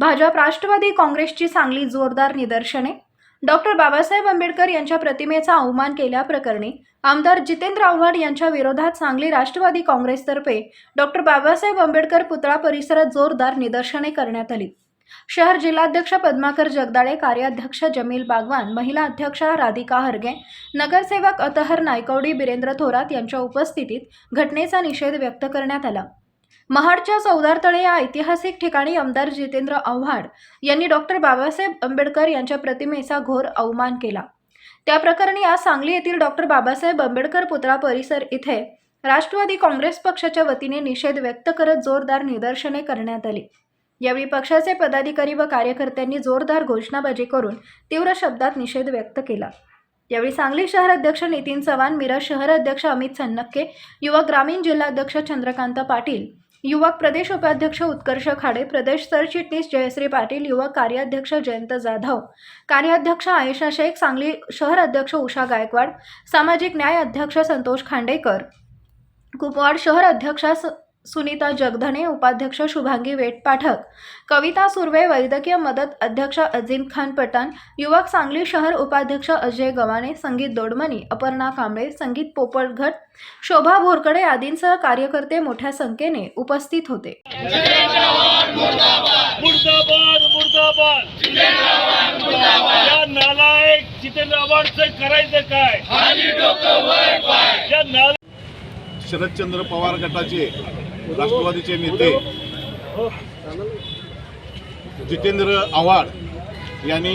भाजप राष्ट्रवादी काँग्रेसची सांगली जोरदार निदर्शने. डॉक्टर बाबासाहेब आंबेडकर यांच्या प्रतिमेचा अवमान केल्याप्रकरणी आमदार जितेंद्र आव्हाड यांच्या विरोधात सांगली राष्ट्रवादी काँग्रेसतर्फे डॉक्टर बाबासाहेब आंबेडकर पुतळा परिसरात जोरदार निदर्शने करण्यात आली. शहर जिल्हाध्यक्ष पद्माकर जगदाळे कार्याध्यक्ष जमील बागवान महिला अध्यक्षा राधिका हरगे नगरसेवक अतहर नायकवडी बिरेंद्र थोरात यांच्या उपस्थितीत घटनेचा निषेध व्यक्त करण्यात आला. महाडच्या चौदारतळे या ऐतिहासिक ठिकाणी आमदार जितेंद्र आव्हाड यांनी डॉक्टर बाबासाहेब आंबेडकर यांच्या प्रतिमेचा घोर अवमान केला. त्या प्रकरणी आज सांगली येथील डॉक्टर बाबासाहेब आंबेडकर पुतळा परिसर इथे राष्ट्रवादी काँग्रेस पक्षाच्या वतीने निषेध व्यक्त करत जोरदार निदर्शने करण्यात आली. यावेळी पक्षाचे पदाधिकारी व कार्यकर्त्यांनी जोरदार घोषणाबाजी करून तीव्र शब्दात निषेध व्यक्त केला. यावेळी सांगली शहर अध्यक्ष नितीन चव्हाण मिरज शहर अध्यक्ष अमित सन्नक्के युवा ग्रामीण जिल्हाध्यक्ष चंद्रकांत पाटील युवक प्रदेश उपाध्यक्ष उत्कर्ष खाडे प्रदेश सरचिटणीस जयश्री पाटील युवक कार्याध्यक्ष जयंत जाधव कार्याध्यक्ष आयशा शेख सांगली शहर अध्यक्ष उषा गायकवाड सामाजिक न्याय अध्यक्ष संतोष खांडेकर कुपवाड शहर अध्यक्षा स- सुनीता जगधने उपाध्यक्ष शुभांगी वेटपाठक कविता सुर्वे वैद्यकीय मदत अध्यक्ष अजीम खान पठाण युवक सांगली शहर उपाध्यक्ष अजय गव्हाणे संगीत दोडमणी अपर्णा कांबळे संगीत पोपटघट शोभा भोरकडे आदींसह कार्यकर्ते मोठ्या संख्येने उपस्थित होते. नालायक जितेंद्र आव्हाडचं करायचं काय? या नाला शरदचंद्र पवार गटाचे राष्ट्रवादीचे नेते जितेंद्र आव्हाड यांनी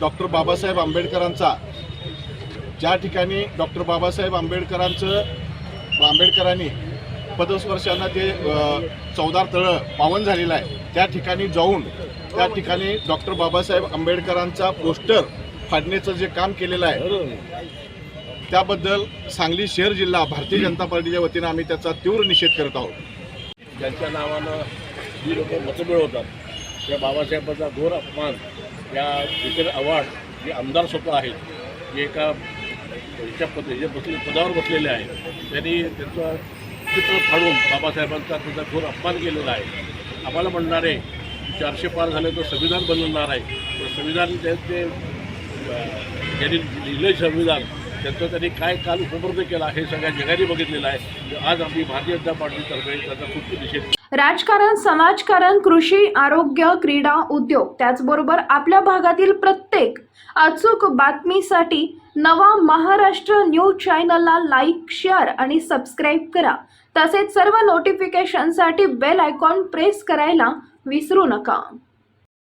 डॉक्टर बाबासाहेब आंबेडकरांचा ज्या ठिकाणी डॉक्टर बाबासाहेब आंबेडकरांचं आंबेडकरांनी पदस्पर्शांना ते चौदार तळं पावन झालेलं आहे त्या ठिकाणी जाऊन त्या ठिकाणी डॉक्टर बाबासाहेब आंबेडकरांचा पोस्टर फाडण्याचं जे काम केलेलं आहे त्याबद्दल सांगली शहर जिल्हा भारतीय जनता पार्टीच्या वतीनं आम्ही त्याचा तीव्र निषेध करत आहोत. ज्यांच्या नावानं जी लोक मतं मिळवतात त्या बाबासाहेबांचा घोर अपमान या इतर अवार्ड जे आमदार स्वतः आहेत जे एका ह्याच्या पद जे बसले पदावर बसलेले आहेत त्यांनी त्यांचं चित्र फाडून बाबासाहेबांचा त्याचा घोर अपमान केलेला आहे. आम्हाला म्हणणारे चारशे पार झाले तर संविधान बनवणार आहे. तर संविधान ते त्यांनी ज्यांनी लिहिलं संविधान त्याचं त्यांनी काय काल उपलब्ध केला हे सगळ्या जगाने बघितलेलं आहे. आज आम्ही भारतीय जनता पार्टीतर्फे त्याचा खूप निषेध राजकारण समाजकारण कृषी आरोग्य क्रीडा उद्योग त्याचबरोबर आपल्या भागातील प्रत्येक अचूक बातमीसाठी नवा महाराष्ट्र न्यूज चॅनलला लाईक शेअर आणि सबस्क्राईब करा. तसेच सर्व नोटिफिकेशनसाठी बेल आयकॉन प्रेस करायला विसरू नका.